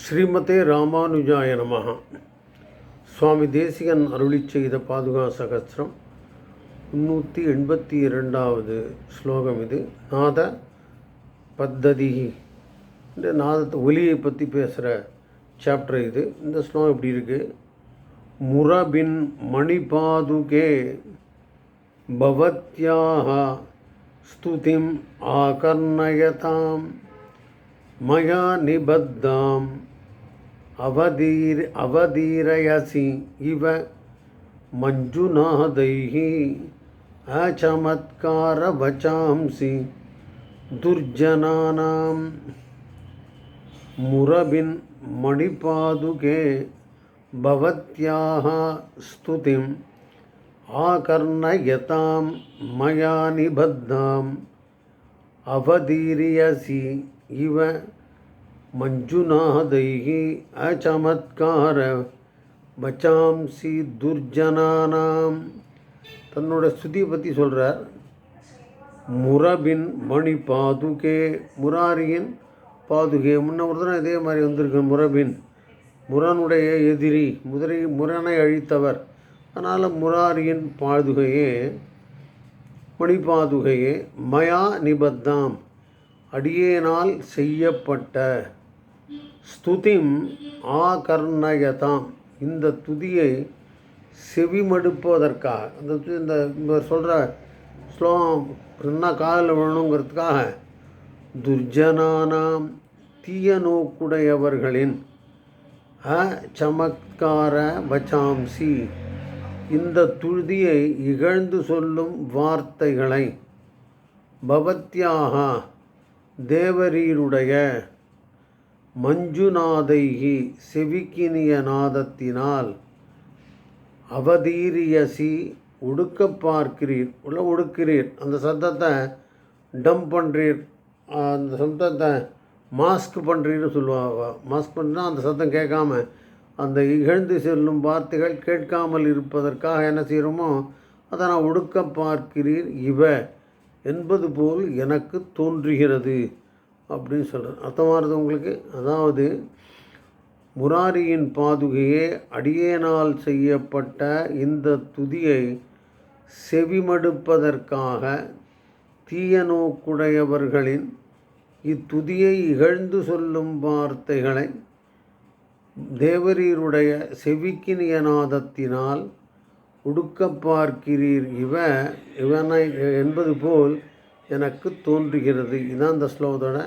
ஸ்ரீமதே ராமானுஜாய நமஹ. சுவாமி தேசிகன் அருளி செய்த பாதுகா சகஸ்திரம் முன்னூற்றி எண்பத்தி இரண்டாவது ஸ்லோகம் இது. நாத பத்ததி. இந்த நாதத்தை ஒலியை பற்றி பேசுகிற சாப்டர் இது. இந்த ஸ்லோகம் எப்படி இருக்குது முரபின் மணிபாதுகே பவத்யாக ஸ்துதிம் ஆகர்ணயதாம். மயா நிபத்தாம். அவதீர் அவதீரயசி இவ மஞ்சுநாதைः அச்சமத்காரவச்சாம்சி துர்ஜனானாம். முரபின் மணிபாதுகே பவத்யாः ஸ்துதிம். ஆகர்ணயதாம் மயா நிபத்தாம். அவதீரியசி. இவ மஞ்சுநாதைः அச்சமத்கார மச்சாம்சி துர்ஜனானாம். தன்னோட ஸ்துதியை பற்றி சொல்கிறார் முரபின் மணி பாதுகே முராரியின் பாதுகே. முன்ன ஒரு தடவை இதே மாதிரி வந்திருக்கு முரபின். முரனுடைய எதிரி முதிரை முரனை அழித்தவர். அதனால் முராரியின் பாதுகையே மணிபாதுகையே மயா நிபத்தாம். அடியேனால் செய்யப்பட்ட ஸ்துதிம் ஆகர்ணயதாம். இந்த துதியை செவிமடுப்பதற்காக அந்த து- இந்த சொல்கிற ஸ்லோகம் என்ன காதில் விழணுங்கிறதுக்காக துர்ஜனானாம் தீய நோக்குடையவர்களின் அ சமத்கார வச்சாம்சி. இந்த துதியை இகழ்ந்து சொல்லும் வார்த்தைகளை பவத்யாகா தேவரீருடைய மஞ்சுநாதைகி செவிக்கினிய நாதத்தினால் அவதீரியசி ஒடுக்க பார்க்கிறீர் உள்ள ஒடுக்கிறீர் அந்த சத்தத்தை டம் பண்ணுறீர் அந்த சத்தத்தை மாஸ்க் பண்ணுறீர்னு சொல்லுவாங்க மாஸ்க் பண்ணால் அந்த சத்தம் கேட்காம அந்த இகழ்ந்து செல்லும் வார்த்தைகள் கேட்காமல் இருப்பதற்காக என்ன செய்கிறோமோ அதை நான் ஒடுக்க பார்க்கிறீர் இவ என்பது போல் எனக்கு தோன்றுகிறது அப்படின்னு சொல்கிறேன் அர்த்தமானது உங்களுக்கு? அதாவது முராரியின் பாதுகையே அடியேனால் செய்யப்பட்ட இந்த துதியை செவிமடுப்பதற்காக தீய நோக்குடையவர்களின் இத்துதியை இகழ்ந்து சொல்லும் வார்த்தைகளை தேவரீருடைய செவிக்கினிய நாதத்தினால் உடுக்க பார்க்கிறீர் இவ இவனை என்பது போல் எனக்கு தோன்றுகிறது. இதுதான் இந்த ஸ்லோகத்தோட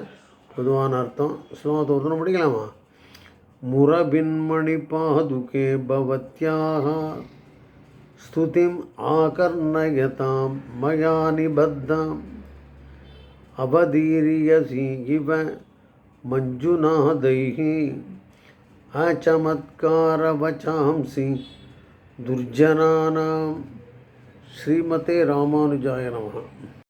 பொதுவான அர்த்தம். ஸ்லோகத்தை ஒருத்தனை படிக்கலாமா முரபின்மணி பாதுகே பவத்யாக ஸ்துதிம் ஆகர்ணயதாம் மயா நிபத்தாம் அவதீரியசி இவ மஞ்சுநாதைகி அச்சமத்காரவச்சாம்சி துர்ஜனானாம் ஸ்ரீமதே ராமானுஜாய நமः